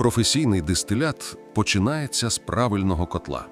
Професійний дистилят починається з правильного котла.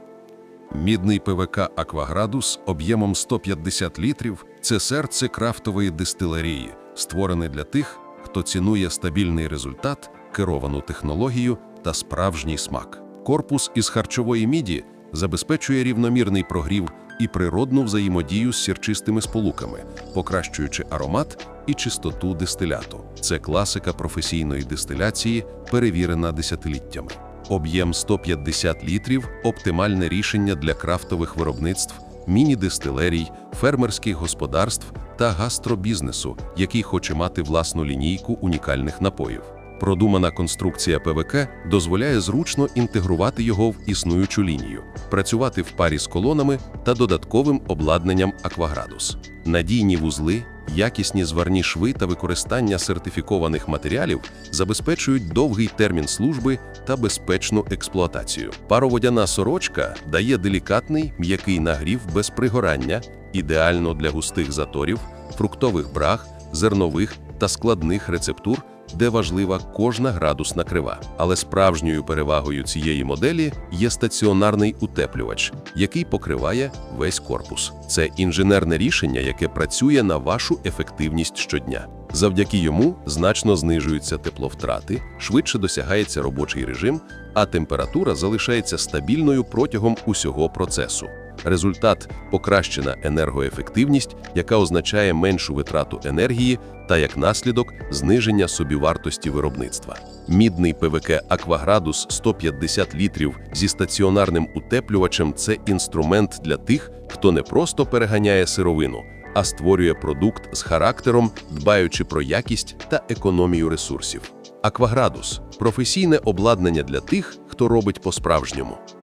Мідний ПВК «Акваградус» об'ємом 150 літрів – це серце крафтової дистилерії, створене для тих, хто цінує стабільний результат, керовану технологію та справжній смак. Корпус із харчової міді забезпечує рівномірний прогрів і природну взаємодію з сірчистими сполуками, покращуючи аромат і чистоту дистиляту. Це класика професійної дистиляції, перевірена десятиліттями. Об'єм 150 літрів – оптимальне рішення для крафтових виробництв, міні-дистилерій, фермерських господарств та гастробізнесу, який хоче мати власну лінійку унікальних напоїв. Продумана конструкція ПВК дозволяє зручно інтегрувати його в існуючу лінію, працювати в парі з колонами та додатковим обладнанням «Акваградус». Надійні вузли, якісні зварні шви та використання сертифікованих матеріалів забезпечують довгий термін служби та безпечну експлуатацію. Пароводяна сорочка дає делікатний м'який нагрів без пригорання, ідеально для густих заторів, фруктових браг, зернових та складних рецептур, де важлива кожна градусна крива. Але справжньою перевагою цієї моделі є стаціонарний утеплювач, який покриває весь корпус. Це інженерне рішення, яке працює на вашу ефективність щодня. Завдяки йому значно знижуються тепловтрати, швидше досягається робочий режим, а температура залишається стабільною протягом усього процесу. Результат покращена енергоефективність, яка означає меншу витрату енергії та як наслідок зниження собівартості виробництва. Мідний ПВК Акваградус 150 літрів зі стаціонарним утеплювачем це інструмент для тих, хто не просто переганяє сировину, а створює продукт з характером, дбаючи про якість та економію ресурсів. Акваградус професійне обладнання для тих, хто робить по-справжньому.